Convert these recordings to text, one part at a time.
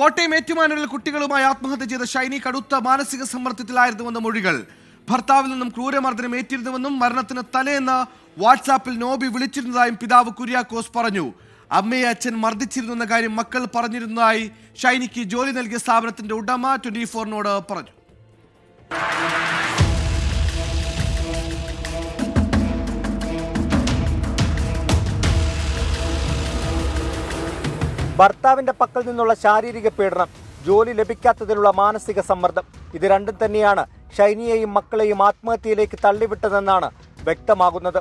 കോട്ടയം ഏറ്റുമാനൂരിൽ കുട്ടികളുമായി ആത്മഹത്യ ചെയ്ത ഷൈനി കടുത്ത മാനസിക സമ്മർദ്ദത്തിലായിരുന്നുവെന്ന മൊഴികൾ. ഭർത്താവിൽ നിന്നും ക്രൂരമർദ്ദനം ഏറ്റിരുന്നുവെന്നും മരണത്തിന് തലേന്ന് വാട്സാപ്പിൽ നോബി വിളിച്ചിരുന്നതായും പിതാവ് കുര്യാക്കോസ് പറഞ്ഞു. അമ്മയെ അച്ഛൻ മർദ്ദിച്ചിരുന്നെന്ന കാര്യം മക്കൾ പറഞ്ഞിരുന്നതായി ഷൈനിക്ക് ജോലി നൽകിയ സ്ഥാപനത്തിന്റെ ഉടമ ട്വന്റി ഫോറിനോട് പറഞ്ഞു. ഭർത്താവിന്റെ പക്കൽ നിന്നുള്ള ശാരീരിക പീഡനം ജോലി ലഭിക്കാത്തതിലുള്ള മാനസിക സമ്മർദ്ദം. ഇത് രണ്ടും തന്നെയാണ് ഷൈനിയെയും മക്കളെയും ആത്മഹത്യയിലേക്ക് തള്ളിവിട്ടതെന്നാണ് വ്യക്തമാകുന്നത്.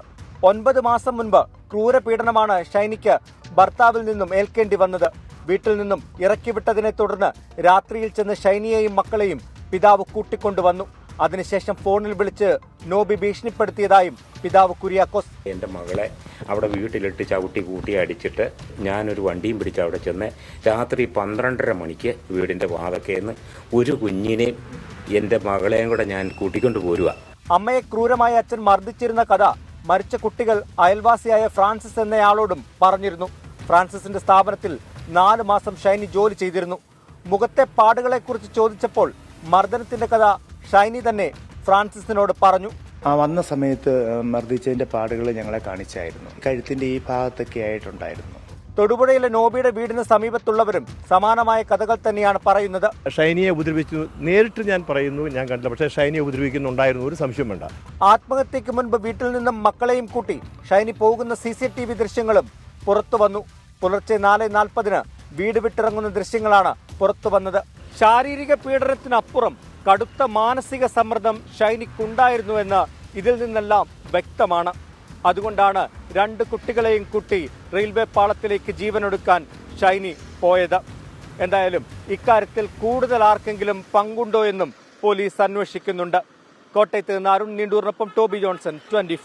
ഒൻപത് മാസം മുൻപ് ക്രൂരപീഡനമാണ് ഷൈനിക്ക് ഭർത്താവിൽ നിന്നും ഏൽക്കേണ്ടി വന്നത്. വീട്ടിൽ നിന്നും ഇറക്കിവിട്ടതിനെ തുടർന്ന് രാത്രിയിൽ ചെന്ന് ഷൈനിയെയും മക്കളെയും പിതാവ് കൂട്ടിക്കൊണ്ടുവന്നു. അതിനുശേഷം ഫോണിൽ വിളിച്ച് നോബി ഭീഷണിപ്പെടുത്തിയതായും പിതാവ് കുര്യാക്കോസ്. എന്റെ മകളെ അവിടെ വീട്ടിലിട്ട് ചവിട്ടി കൂട്ടി അടിച്ചിട്ട് ഞാനൊരു വണ്ടിയും പിടിച്ച് അവിടെ ചെന്ന് രാത്രി പന്ത്രണ്ടര മണിക്ക് വീടിന്റെ വാതക്കേന്ന് ഒരു കുഞ്ഞിനെയും എന്റെ മകളെയും കൂടെ ഞാൻ കൂട്ടിക്കൊണ്ട് പോരുക അമ്മയെ ക്രൂരമായി അച്ഛൻ മർദ്ദിച്ചിരുന്ന കഥ മരിച്ച കുട്ടികൾ അയൽവാസിയായ ഫ്രാൻസിസ് എന്നയാളോടും പറഞ്ഞിരുന്നു. ഫ്രാൻസിസിന്റെ സ്ഥാപനത്തിൽ നാല് മാസം ഷൈനി ജോലി ചെയ്തിരുന്നു. മുഖത്തെ പാടുകളെക്കുറിച്ച് ചോദിച്ചപ്പോൾ മർദ്ദനത്തിന്റെ കഥ ഷൈനി തന്നെ ഫ്രാൻസിസിനോട് പറഞ്ഞു. ആ വന്ന സമയത്ത് മർദ്ദിച്ചതിന്റെ പാടുകൾ ഞങ്ങളെ കാണിച്ചായിരുന്നു. കഴുത്തിന്റെ ഈ ഭാഗത്തൊക്കെ ആയിട്ടുണ്ടായിരുന്നു. തൊടുപുഴയിലെ നോബിയുടെ വീടിന് സമീപത്തുള്ളവരും സമാനമായ കഥകൾ തന്നെയാണ് പറയുന്നത്. ഷൈനിയെ ഉപദ്രവിച്ചു. നേരിട്ട് ഞാൻ പറയുന്നു ഞാൻ കണ്ടില്ല. പക്ഷേ ഷൈനിയെ ഉപദ്രവിക്കുന്നുണ്ടായിരുന്നു ഒരു സംശയം വേണ്ട. ആത്മഹത്യക്ക് മുൻപ് വീട്ടിൽ നിന്നും മക്കളെയും കൂട്ടി ഷൈനി പോകുന്ന സി സി ടി വി ദൃശ്യങ്ങളും പുറത്തു വന്നു. പുലർച്ചെ നാല് നാൽപ്പതിന് വീട് വിട്ടിറങ്ങുന്ന ദൃശ്യങ്ങളാണ് പുറത്തു വന്നത്. ശാരീരിക പീഡനത്തിനപ്പുറം കടുത്ത മാനസിക സമ്മർദ്ദം ഷൈനിക്കുണ്ടായിരുന്നുവെന്ന് ഇതിൽ നിന്നെല്ലാം വ്യക്തമാണ്. അതുകൊണ്ടാണ് രണ്ട് കുട്ടികളെയും കൂട്ടി റെയിൽവേ പാളത്തിലേക്ക് ജീവനൊടുക്കാൻ ഷൈനി പോയത്. എന്തായാലും ഇക്കാര്യത്തിൽ കൂടുതൽ ആർക്കെങ്കിലും പങ്കുണ്ടോ എന്നും പോലീസ് അന്വേഷിക്കുന്നുണ്ട്. കോട്ടയത്ത് നിന്ന് അരുൺ നീണ്ടൂറിനൊപ്പം ടോബി ജോൺസൺ ട്വന്റി